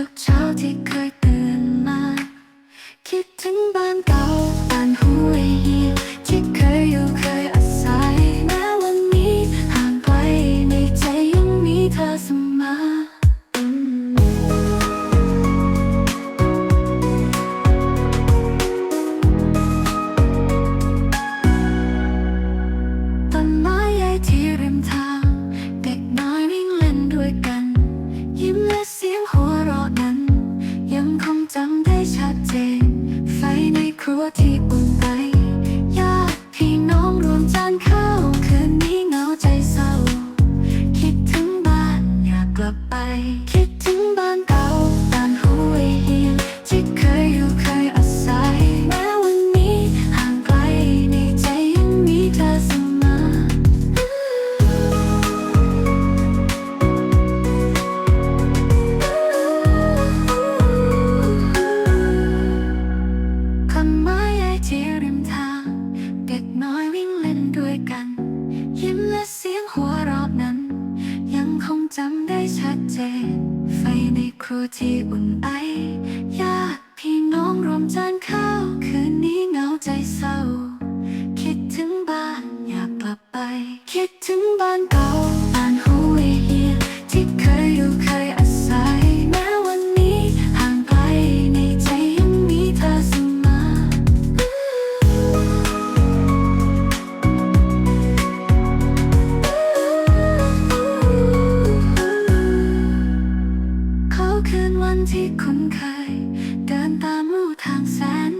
ทุกเช้าที่เคย คิดถึงบ้านเก่าบ้านห้วยเฮียนที่เคยอยู่เคยอาศัยแม้วันนี้ห่างไกลในใจยังมีเธอเสมอคนไม้ใหญ่ที่ริมทาง เด็กน้อยวิ่งเล่นด้วยกัน ยิ้มและเสียงหัวเราะนั้น ยังคงจำได้ เจ ไฟในครัวที่อุ่นไอญาติพี่น้องรวมจานข้าว คืนนี้เหงาใจเศร้า คิดถึงบ้านอยากกลับไป คิดถึงบ้านเก่า คืนวันที่คุ้นเคย เดินตามลู่ทางแสน